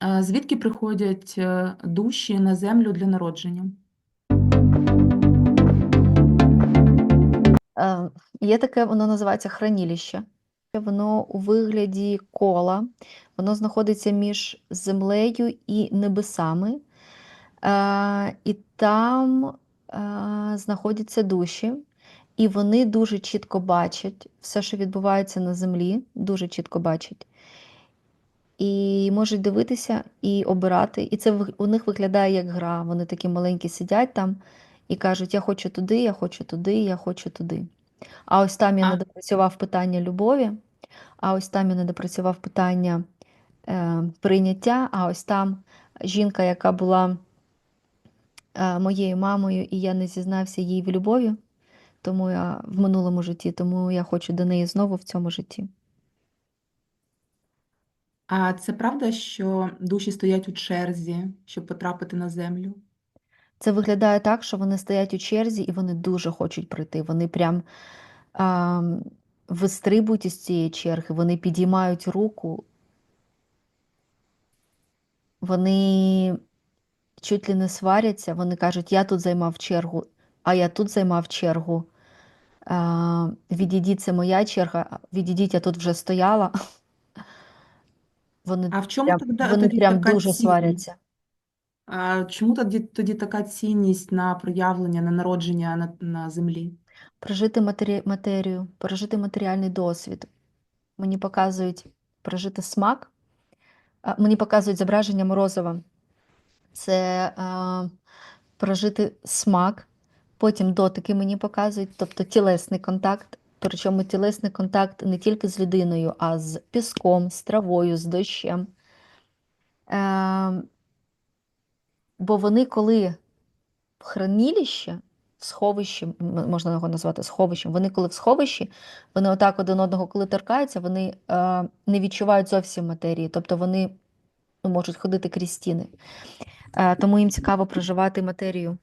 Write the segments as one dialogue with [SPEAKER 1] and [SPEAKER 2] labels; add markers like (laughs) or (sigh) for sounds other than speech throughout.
[SPEAKER 1] Звідки приходять е, душі на землю для народження?
[SPEAKER 2] Е, Є таке, воно називається хранилище. Воно у вигляді кола, воно знаходиться між землею і небесами. Е, І там знаходяться душі, і вони дуже чітко бачать все, що відбувається на землі, дуже чітко бачать. І можуть дивитися і обирати. І це у них виглядає як гра. Вони такі маленькі сидять там і кажуть: Я хочу туди, я хочу туди, я хочу туди. А ось там я
[SPEAKER 1] А,
[SPEAKER 2] не допрацював питання любові, а ось там я не допрацював питання е, прийняття, а ось там жінка, яка була е, моєю мамою, і я не зізнався їй в любові, тому я в минулому житті, тому я хочу до неї знову в цьому житті.
[SPEAKER 1] А це правда, що душі стоять у черзі, щоб потрапити на землю?
[SPEAKER 2] Це виглядає так, що вони стоять у черзі і вони дуже хочуть прийти. Вони прям а, вистрибують із цієї черги, вони підіймають руку, вони чуть ли не сваряться, вони кажуть, я тут займав чергу, а я тут займав чергу. А, відійдіть, це моя черга, відійдіть, я тут вже стояла. Вони
[SPEAKER 1] А в чому
[SPEAKER 2] прям,
[SPEAKER 1] тогда-
[SPEAKER 2] вони
[SPEAKER 1] тоді
[SPEAKER 2] прям
[SPEAKER 1] така
[SPEAKER 2] дуже
[SPEAKER 1] цінність?
[SPEAKER 2] сваряться.
[SPEAKER 1] А чому тоді, тоді така цінність на проявлення, на народження на, на землі?
[SPEAKER 2] Прожити матері... матерію, прожити матеріальний досвід. Мені показують прожити смак. А, Мені показують зображення Морозова. Це а, прожити смак, потім дотики мені показують, тобто тілесний контакт. Причому тілесний контакт не тільки з людиною, а з піском, з травою, з дощем. Е, бо вони, коли в хранилище, в сховищі, можна його назвати сховищем, вони коли в сховищі, вони отак один одного, коли торкаються, вони е, не відчувають зовсім матерії, тобто вони ну, можуть ходити крізь стіни. Е, тому їм цікаво проживати матерію.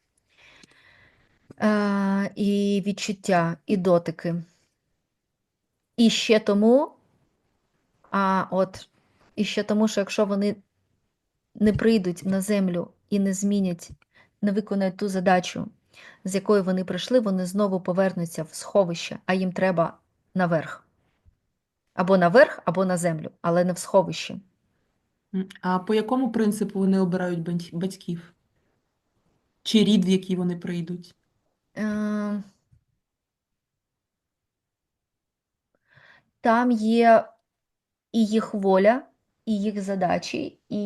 [SPEAKER 2] Е, і відчуття, і дотики. І ще тому, а от, і ще тому, що якщо вони не прийдуть на землю і не змінять, не виконають ту задачу, з якою вони прийшли, вони знову повернуться в сховище, а їм треба наверх. Або наверх, або на землю, але не в сховищі.
[SPEAKER 1] А по якому принципу вони обирають батьків? Чи рід, в який вони прийдуть?
[SPEAKER 2] Е, Там є і їх воля, і їх задачі, і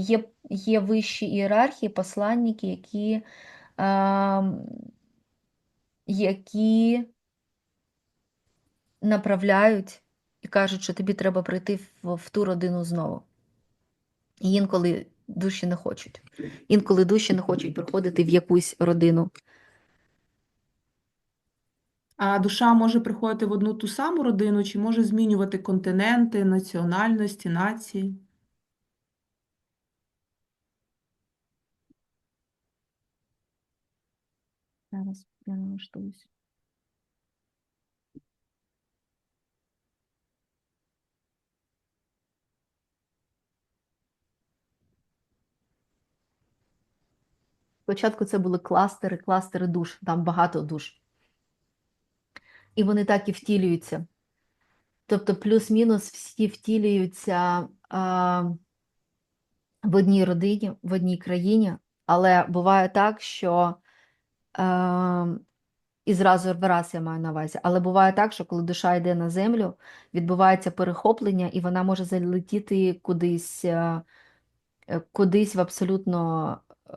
[SPEAKER 2] є, є вищі ієрархії, посланники, які, ем, які направляють і кажуть, що тобі треба прийти в, в ту родину знову. І інколи душі не хочуть. Інколи душі не хочуть приходити в якусь родину.
[SPEAKER 1] А душа може приходити в одну ту саму родину, чи може змінювати континенти, національності, нації?
[SPEAKER 2] Зараз я налаштуюсь. Спочатку це були кластери, кластери душ, там багато душ. І вони так і втілюються. Тобто, плюс-мінус всі втілюються а, в одній родині, в одній країні, але буває так, що а, і зразу в раз я маю на увазі, але буває так, що коли душа йде на землю, відбувається перехоплення, і вона може залетіти кудись, е, е, кудись в абсолютно, е,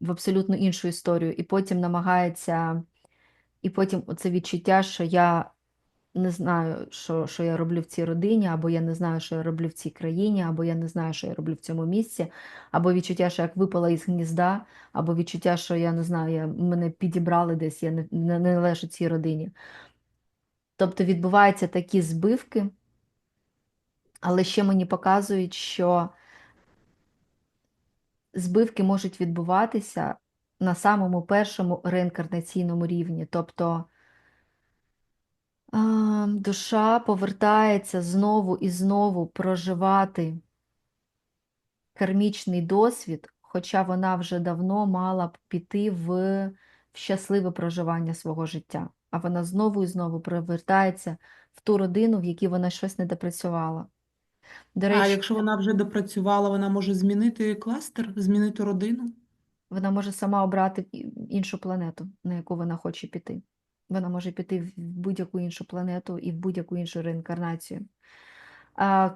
[SPEAKER 2] в абсолютно іншу історію, і потім намагається, і потім це відчуття, що я не знаю, що, що я роблю в цій родині, або я не знаю, що я роблю в цій країні, або я не знаю, що я роблю в цьому місці, або відчуття, що як випала із гнізда, або відчуття, що я не знаю, я, мене підібрали десь, я не, не належу цій родині. Тобто відбуваються такі збивки, але ще мені показують, що збивки можуть відбуватися на самому першому реінкарнаційному рівні. Тобто душа повертається знову і знову проживати кармічний досвід, хоча вона вже давно мала б піти в, щасливе проживання свого життя. А вона знову і знову повертається в ту родину, в якій вона щось не допрацювала. До
[SPEAKER 1] А якщо вона вже допрацювала, вона може змінити кластер, змінити родину?
[SPEAKER 2] Вона може сама обрати іншу планету, на яку вона хоче піти. Вона може піти в будь-яку іншу планету і в будь-яку іншу реінкарнацію. А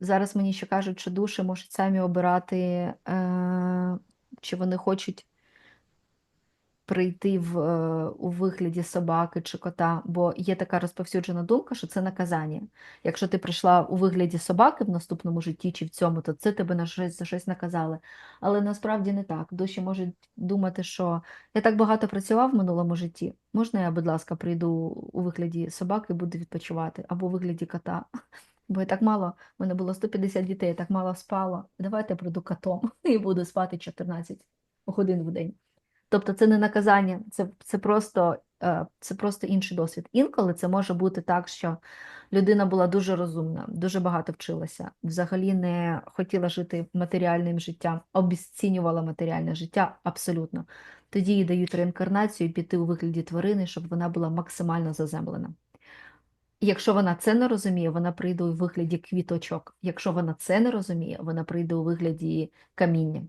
[SPEAKER 2] зараз мені ще кажуть, що душі можуть самі обирати, е, чи вони хочуть прийти в, е, у вигляді собаки чи кота, бо є така розповсюджена думка, що це наказання. Якщо ти прийшла у вигляді собаки в наступному житті чи в цьому, то це тебе на щось за щось наказали. Але насправді не так. Душі можуть думати, що я так багато працював в минулому житті. Можна я, будь ласка, прийду у вигляді собаки і буду відпочивати, або у вигляді кота. (laughs) Бо я так мало, в мене було 150 дітей, я так мало спала. Давайте я прийду котом (laughs) і буду спати 14 годин в день. Тобто це не наказання, це, це, просто, е, це просто інший досвід. Інколи це може бути так, що людина була дуже розумна, дуже багато вчилася, взагалі не хотіла жити матеріальним життям, обесцінювала матеріальне життя абсолютно. Тоді їй дають реінкарнацію піти у вигляді тварини, щоб вона була максимально заземлена. Якщо вона це не розуміє, вона прийде у вигляді квіточок. Якщо вона це не розуміє, вона прийде у вигляді каміння.